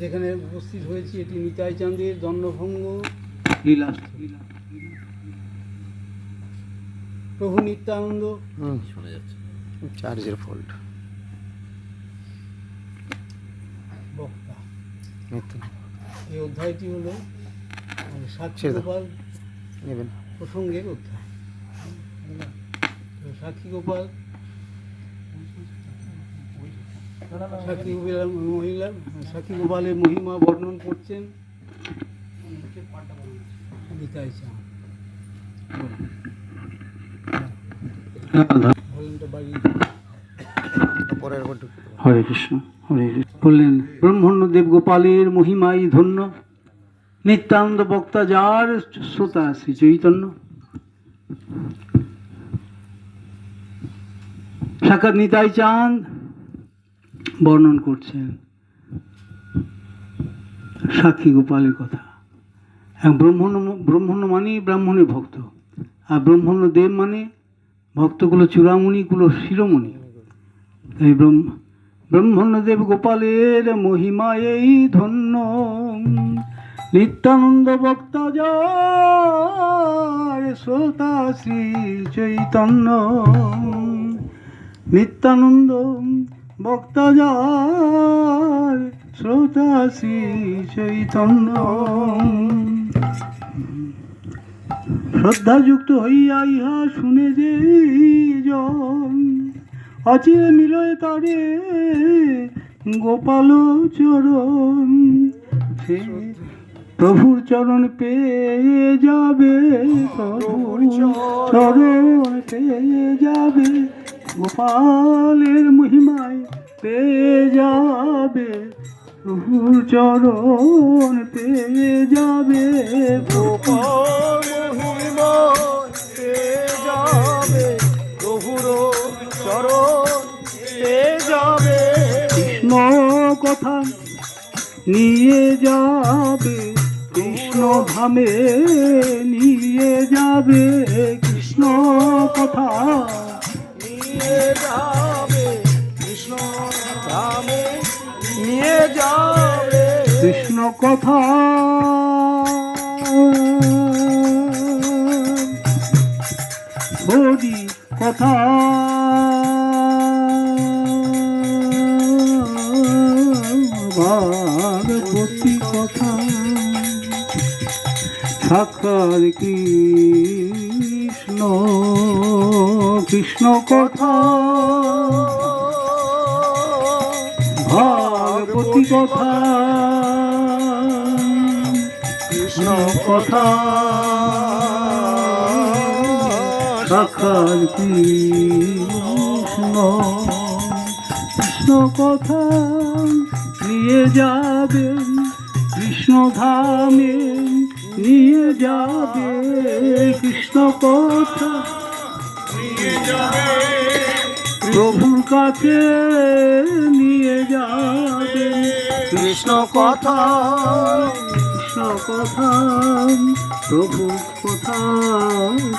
যেখানে উপস্থিত হয়েছি এটি নিতাই চাঁদের দণ্ডভঙ্গ। লীলাস প্রভু নিত্যানন্দ। শোনা যাচ্ছে। চার্জের ফল্ট। বক্তা। নিত্য। এই অধ্যায়টি হলো সাক্ষী ছেড়ে দাও। গোপাল প্রসঙ্গের অধ্যায়। সাক্ষী গোপাল গোপাল মহিলা মহিমা বর্ণন করছেন। হরে কৃষ্ণ হরে কৃষ্ণ। বললেন ব্রহ্মণ্যদেব গোপালের মহিমাই ধন্য। নিত্যানন্দ বক্তা যার শ্রোতা শ্রী চৈতন্য। সাক্ষাৎ নিতাই চাঁদ বর্ণন করছেন সাক্ষী গোপালের কথা। এক ব্রহ্মণ্য ব্রহ্মণ্য মানে ব্রাহ্মণের ভক্ত। আর ব্রহ্মণ্য দেব মানে ভক্তগুলো চূড়ামণিগুলো শিরোমণি। এই ব্রহ্ম ব্রহ্মণ্যদেব গোপালের মহিমা এই ধন্য। নিত্যানন্দ বক্তা শ্রোতা শ্রী চৈতন্য। নিত্যানন্দ বক্তা যার শ্রোতা শ্রী চৈতন্য। শ্রদ্ধাযুক্ত হইয়া ইহা শুনে যে অচিরে মিলয় তারে গোপাল চরণ। সে প্রভুর চরণ পেয়ে যাবে প্রভুর চরণ পেয়ে যাবে গোপালের মহিমায়। পেয়ে যাবে, প্রভুর চরণ পেয়ে যাবে। গোপাল কৃষ্ণ কথা নিয়ে যাবে কৃষ্ণ ধামে নিয়ে যাবে কৃষ্ণ কথা ধামে নিয়ে যাবে। কৃষ্ণ কথা। হরি কথা। ভাগবতী কথা। সাক্ষাৎ কৃষ্ণ কৃষ্ণ কথা। ভাগবতী কথা কৃষ্ণ কথা সাক্ষাৎ কৃষ্ণ কৃষ্ণ? কথা নিয়ে যাবে কৃষ্ণ ধামে নিয়ে যাবে কৃষ্ণ কথা প্রভুর কাছে নিয়ে যাবে। কৃষ্ণ কথা। কৃষ্ণ কথা প্রভুর কথা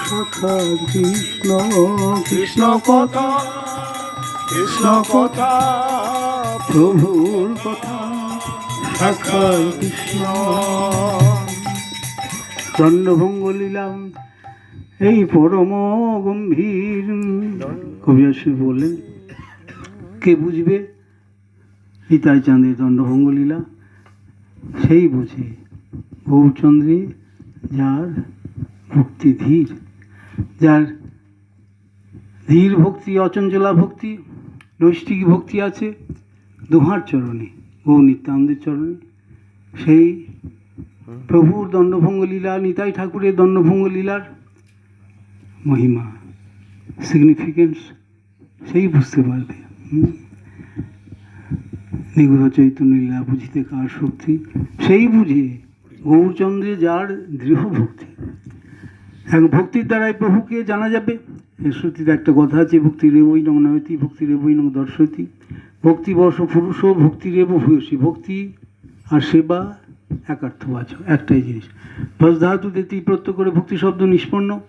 সাক্ষাৎ কৃষ্ণ কৃষ্ণ কথা। কৃষ্ণ কথা। প্রভুর কথা সাক্ষাৎ কৃষ্ণ। চন্দ্রভঙ্গ লীলাম এই পরম গম্ভীর। কবিরাজ বললেন, কে বুঝবে? নিতাই চাঁদের দণ্ডভঙ্গ লীলা সেই বুঝে গৌরচন্দ্রী যার ভক্তি ধীর, যার ধীর ভক্তি, অচঞ্চলা ভক্তি, নৈষ্ঠিক ভক্তি আছে, দোহার চরণে গৌ নিত্যানন্দের চরণে। সেই প্রভুর দণ্ডভঙ্গ লীলা নিতাই ঠাকুরের দণ্ডভঙ্গ লীলার মহিমা সিগনিফিকেন্স সেই বুঝতে পারবে। হুম। নিগুড় চৈতন্য লীলা বুঝিতে কার শক্তি? সেই বুঝে গৌরচন্দ্রে যার দৃঢ় ভক্তি। এক ভক্তির দ্বারাই প্রভুকে জানা যাবে। এর শ্রুতিতে একটা কথা আছে, ভক্তি রেবই নং নয়তি, ভক্তি রেবই নং দর্শতি ভক্তি বর্ষ পুরুষ, ভক্তি রেব ভূয়সী। ভক্তি আর সেবা একার্থবাচক একটাই জিনিস। ভস ধাতুতে তি প্রত্যয় করে ভক্তি শব্দ নিষ্পন্ন।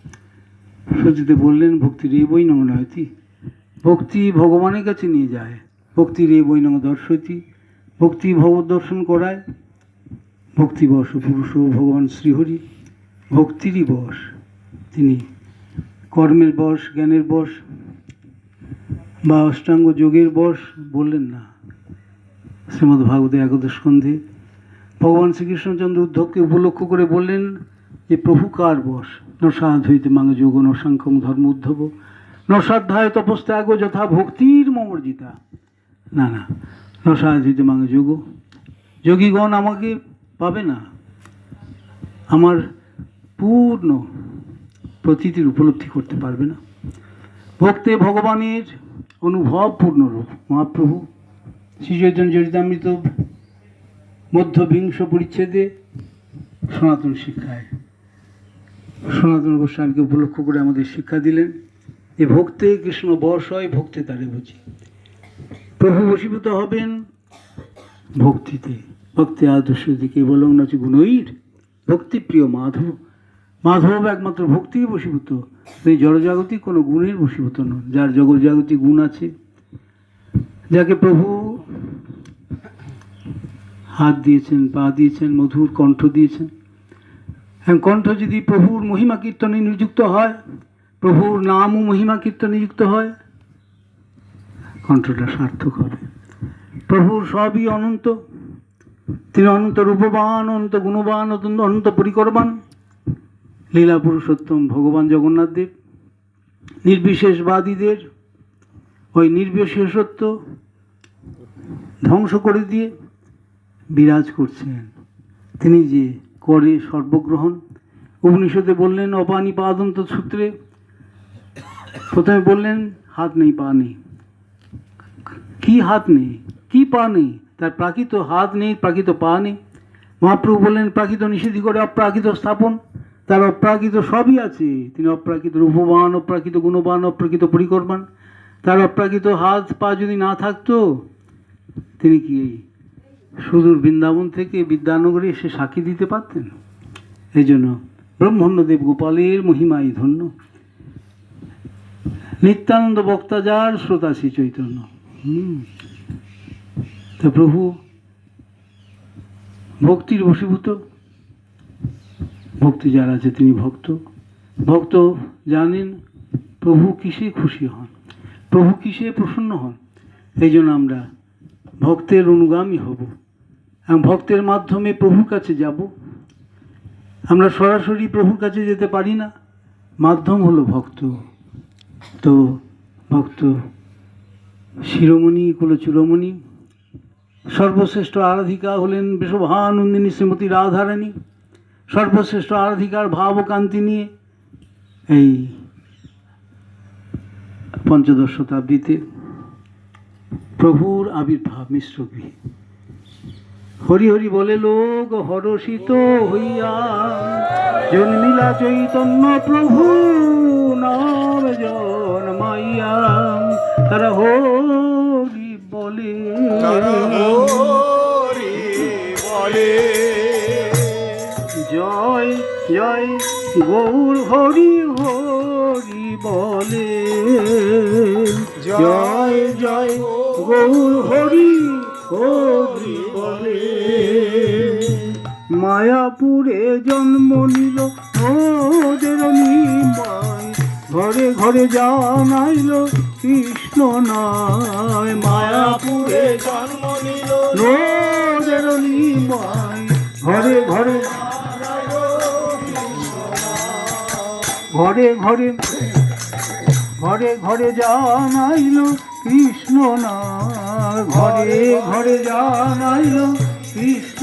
শ্রুতিতে বললেন, ভক্তি রেবই নং নয়তি ভক্তি ভগবানের কাছে নিয়ে যায়। ভক্তির এই রেবই নং দর্শতি ভক্তি ভগবত দর্শন করায়। ভক্তি বশ পুরুষ ভগবান শ্রীহরি। ভক্তিরই বশ তিনি। কর্মের বশ, জ্ঞানের বশ বা অষ্টাঙ্গ যোগের বশ বললেন না। শ্রীমদ্ ভাগবতের একাদশ স্কন্ধে ভগবান শ্রীকৃষ্ণচন্দ্র উদ্ধবকে উপলক্ষ করে বললেন যে প্রভু কার বশ নসাধ হইতে মাঙ্গ যোগ নসাংখ্যম ধর্ম উদ্ধব। নসাধ্যায় তপস্ত্যাগ যথা ভক্তির মমর্জিতা। না না নসাধ হইতে মাঙ্গ যোগ। যোগীগণ আমাকে পাবে না। আমার পূর্ণ প্রতীতির উপলব্ধি করতে পারবে না। ভক্তে ভগবানের অনুভব পূর্ণ রূপ। মহাপ্রভু শ্রী চৈতন্য চরিতামৃত মধ্যবিংশ পরিচ্ছেদে সনাতন শিক্ষায় সনাতন গোস্বামীকে উপলক্ষ করে আমাদের শিক্ষা দিলেন। যে ভক্তে কৃষ্ণ বশ হয় ভক্তে তারে বুঝি। প্রভু বশীভূত হবেন ভক্তিতে। ভক্তি আদর্শ দিকে বলং নচি গুণৈর। ভক্তিপ্রিয় মাধব। মাধব একমাত্র ভক্তিকে বশীভূত। তিনি জড়জাগতিক কোনো গুণের বশীভূত নন। যার জগৎ জাগতিক গুণ আছে, যাকে প্রভু হাত দিয়েছেন, পা দিয়েছেন, মধুর কণ্ঠ দিয়েছেন। কণ্ঠ যদি প্রভুর মহিমা কীর্তনে নিযুক্ত হয়, প্রভুর নাম ও মহিমা কীর্তনে নিযুক্ত হয়, কণ্ঠটা সার্থক হবে। প্রভুর সবই অনন্ত, তিনি অনন্ত রূপবান, অনন্ত গুণবান অত্যন্ত অনন্ত পরিকরবান। লীলা পুরুষোত্তম ভগবান জগন্নাথ দেব, নির্বিশেষবাদীদের ওই নির্বিশেষত্ব ধ্বংস করে দিয়ে বিরাজ করছেন। তিনি যে করে সর্বগ্রহণ। উপনিষদে বললেন, অপানি পাদন্ত সূত্রে। প্রথমে বললেন, হাত নেই, পা নেই। কি হাত নেই? কি পা নেই? তার প্রাকৃত হাত নেই, প্রাকৃত পা নেই। মহাপ্রভু বললেন, প্রাকৃত নিষেধি করে অপ্রাকৃত স্থাপন। তার অপ্রাকৃত সবই আছে। তিনি অপ্রাকৃত রূপবান, অপ্রাকৃত গুণবান, অপ্রাকৃত পরিকরবান তার অপ্রাকৃত হাত, পা যদি না থাকতো, তিনি কি সুদূর বৃন্দাবন থেকে বিদ্যানগরে এসে সাক্ষী দিতে পারতেন। এই জন্য ব্রহ্মণ্যদেব গোপালের মহিমাই ধন্য। নিত্যানন্দ বক্তা যার, শ্রোতা শ্রী চৈতন্য। তা প্রভু, ভক্তির বশীভূত। ভক্তি যার আছে তিনি ভক্ত। ভক্ত জানেন প্রভু কিসে খুশি হন, প্রভু কিসে প্রসন্ন হন। এই জন্য আমরা ভক্তের অনুগামী হব। ভক্তের মাধ্যমে প্রভুর কাছে যাব। আমরা সরাসরি প্রভুর কাছে যেতে পারি না। মাধ্যম হলো ভক্ত। তো ভক্ত শিরোমণি কুলচূড়মণি সর্বশ্রেষ্ঠ আরাধিকা হলেন বৃষভানন্দিনী শ্রীমতী রাধারানী, সর্বশ্রেষ্ঠ আরাধিকার ভাব কান্তি নিয়ে এই পঞ্চদশ শতাব্দীতে প্রভুর আবির্ভাব মিশ্র গৃহে। হরি হরি বলে লোক হরষিত হইয়া। জন্মিলা চৈতন্য প্রভু নাম জন্মাইয়া তারা হরি বলে। জয় জয় গৌর হরি হরি বলে। জয় জয় গৌর হরি হরি বলে মায়াপুরে জন্ম নিল, ওদের নিমায় ঘরে ঘরে জানাইল, কৃষ্ণ নয়, মায়াপুরে জন্ম নিল, ওদের নিমায় ঘরে ঘরে ঘরে ঘরে ঘরে ঘরে জানাইল, কৃষ্ণ না ঘরে ঘরে জানাইল, কৃষ্ণ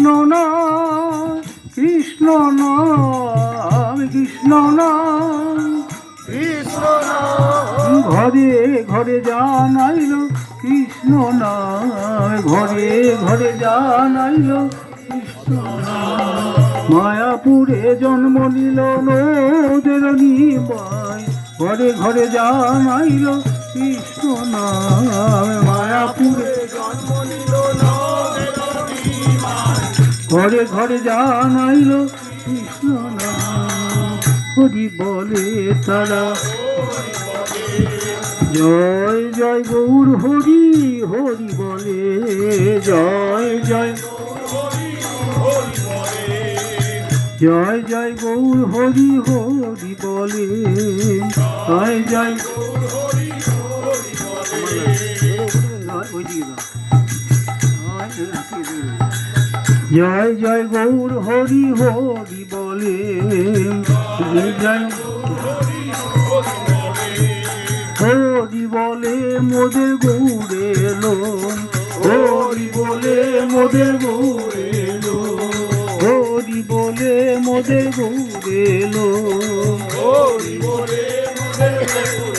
কৃষ্ণ না কৃষ্ণ না কৃষ্ণ না। কৃষ্ণ ঘরে ঘরে জানাইল কৃষ্ণ না ঘরে ঘরে জানাইল কৃষ্ণ নাম। মায়াপুরে জন্ম নিল নদের নিমায় ঘরে ঘরে জানাইল কৃষ্ণ নাম মায়াপুরে জন্ম ঘরে ঘরে জানাইল, কৃষ্ণ হরি বলে তারা। জয় জয় গৌর হরি হরি বলে, জয় জয়। জয় জয় গৌর হরি হরি বলে জয় জয়। জয় জয় গৌর হরি হরি বলে। জয় হরি বলে মোদের গৌরে এলো। হরি বলে মোদের গৌরে এলো। হরি বলে মোদের গৌরে এলো। হরি বলে এলো।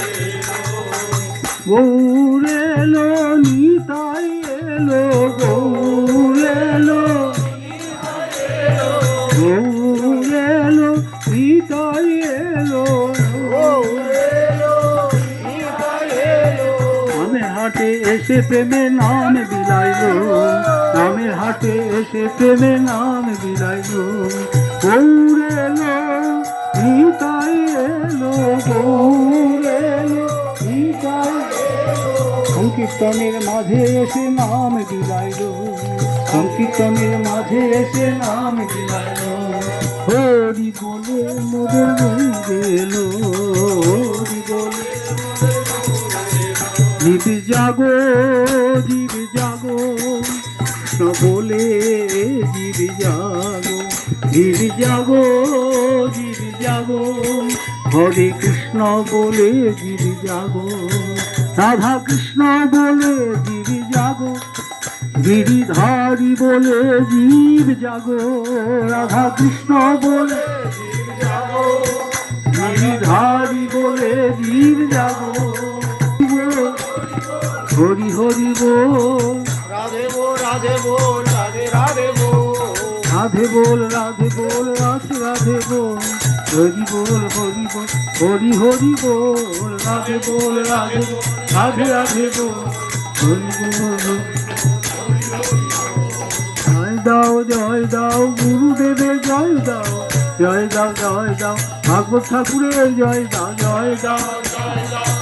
এসে প্রেমে নাম বিলাইলো, নামের হাটে এসে প্রেমে নাম বিলাইলো। গৌর এলো এলো, গৌর এলো সংকীর্তনের মাঝে এসে নাম বিলাইলো, সংকীর্তনের মাঝে এসে নাম বিলাইলো। হরি বলে মোদের গেলো হরি বলে জীব জাগো, জীব জাগো। বলে জীব জাগো। জীব জাগো জীব জাগো। হরে কৃষ্ণ বলে জীব জাগো। রাধা কৃষ্ণ বলে জীব জাগো। গিরিধারী বলে জীব জাগো। রাধা কৃষ্ণ বলে রাধে বল রাধে বল, রাধে রাধে বল। হরি বল হরি বল, হরি হরি বল। রাধে বল রাধে বল, রাধে রাধে বল। হরি বল জয় দাও জয় দাও গুরুদেবের জয় দাও। জয় দাও জয় দাও, ভাগবত ঠাকুরের জয় দাও জয় দাও, জয় জয়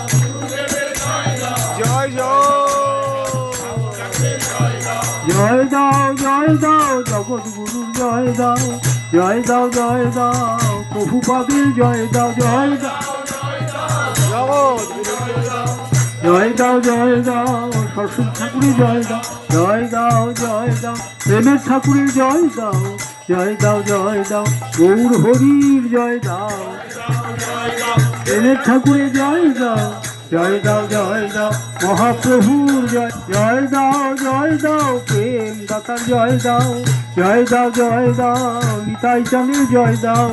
জয় দাও জয় দাও জগৎ গুরুর জয় দাও জয় দাও জয় দাও প্রভুপাদের জয় দাও জয় দাও জয় দাও জয় দাও সরস্বতী ঠাকুরের জয় দাও জয় দাও জয় দাও প্রেমের ঠাকুরের জয় দাও জয় দাও জয় দাও গৌর হরির জয় দাও প্রেমের ঠাকুরের জয় দাও জয় দাও জয় দাও মহাপ্রভুর জয় জয় দাও জয় দাও প্রেম দাতার জয় দাও জয় দাও জয় দাও, নিতাই চাঁদের জয় দাও